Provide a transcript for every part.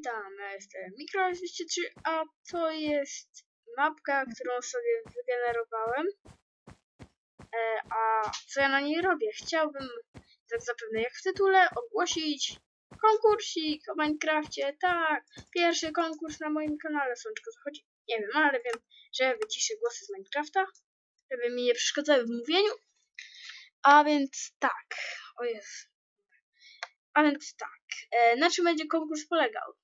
witam, ja jestem Mikro203, a to jest mapka, którą sobie wygenerowałem. E, a co ja na niej robię? Chciałbym, tak zapewne jak w tytule, ogłosić konkursik o Minecrafcie. Tak, pierwszy konkurs na moim kanale, Słoneczko zachodzi. Nie wiem, ale wiem, że wyciszę głosy z Minecrafta, żeby mi nie przeszkadzały w mówieniu. A więc tak, o Jezu. A więc tak, e, na czym będzie konkurs polegał?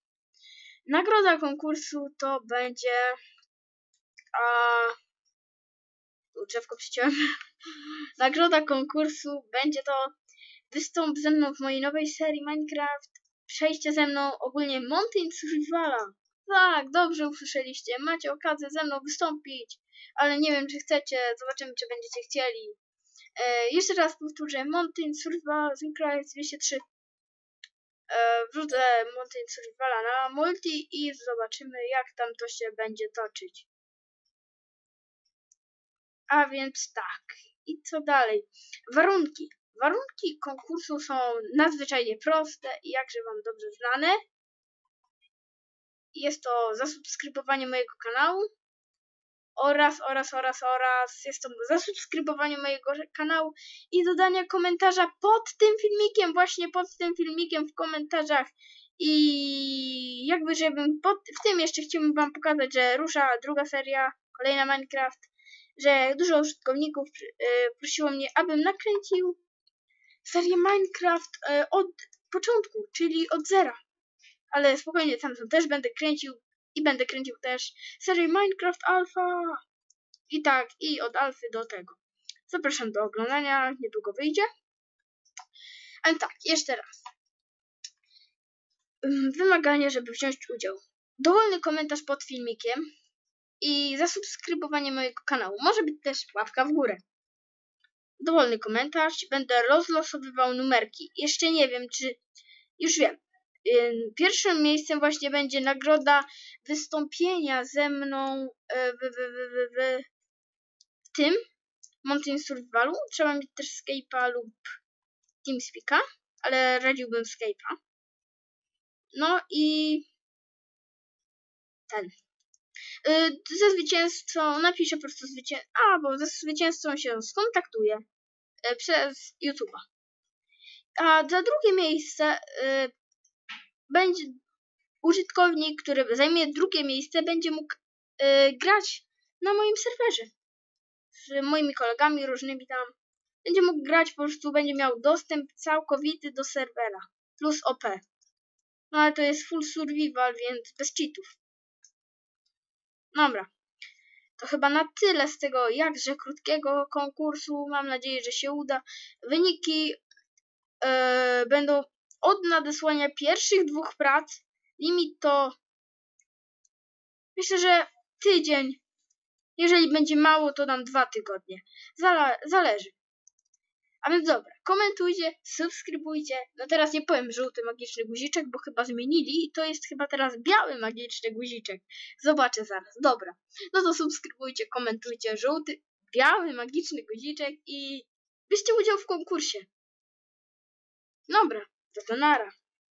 Nagroda konkursu to będzie. A. Drzewko przyciąłem. Nagroda konkursu będzie to wystąp ze mną w mojej nowej serii Minecraft. Przejście ze mną ogólnie Mountain Survivala. Tak, dobrze usłyszeliście. Macie okazję ze mną wystąpić, ale nie wiem, czy chcecie. Zobaczymy, czy będziecie chcieli. E, jeszcze raz powtórzę: Mountain Survival Minecraft 203 e, wrzucę Mountain Survivala na multi i zobaczymy jak tam to się będzie toczyć. A więc tak. I co dalej? Warunki. Warunki konkursu są nadzwyczajnie proste i jakże Wam dobrze znane. Jest to zasubskrybowanie mojego kanału oraz, oraz, oraz, oraz. Jest to zasubskrybowanie mojego kanału i dodanie komentarza pod tym filmikiem, właśnie pod tym filmikiem w komentarzach. I jakby żebym pod, w tym jeszcze chciałbym wam pokazać, że rusza druga seria, kolejna Minecraft, że dużo użytkowników y, prosiło mnie, abym nakręcił serię Minecraft y, od początku, czyli od zera. Ale spokojnie, tam też będę kręcił i będę kręcił też serię Minecraft Alpha. I tak, i od alfy do tego. Zapraszam do oglądania, niedługo wyjdzie. Ale tak, jeszcze raz. Ym, Wymaganie, żeby wziąć udział. Dowolny komentarz pod filmikiem i zasubskrybowanie mojego kanału. Może być też łapka w górę. Dowolny komentarz, będę rozlosowywał numerki. Jeszcze nie wiem, czy. Już wiem. Ym, Pierwszym miejscem właśnie będzie nagroda wystąpienia ze mną e, w, w, w, w, w tym Mountain Survivalu. Trzeba mieć też Skype'a lub TeamSpeak'a, ale radziłbym Skype'a. No i ten. Y, Ze zwycięzcą napiszę po prostu zwycięzcą. A, bo ze zwycięzcą się skontaktuję y, przez YouTube'a. A za drugie miejsce y, będzie użytkownik, który zajmie drugie miejsce, będzie mógł y, grać na moim serwerze z moimi kolegami różnymi tam. Będzie mógł grać, po prostu będzie miał dostęp całkowity do serwera. Plus OP. No ale to jest full survival, więc bez cheatów. Dobra. To chyba na tyle z tego jakże krótkiego konkursu. Mam nadzieję, że się uda. Wyniki e, będą od nadesłania pierwszych dwóch prac. Limit to myślę, że tydzień. Jeżeli będzie mało, to dam dwa tygodnie. Zależy. A więc dobra, komentujcie, subskrybujcie. No teraz nie powiem żółty magiczny guziczek, bo chyba zmienili i to jest chyba teraz biały magiczny guziczek. Zobaczę zaraz. Dobra. No to subskrybujcie, komentujcie żółty, biały magiczny guziczek i bierzcie udział w konkursie. Dobra, to to nara.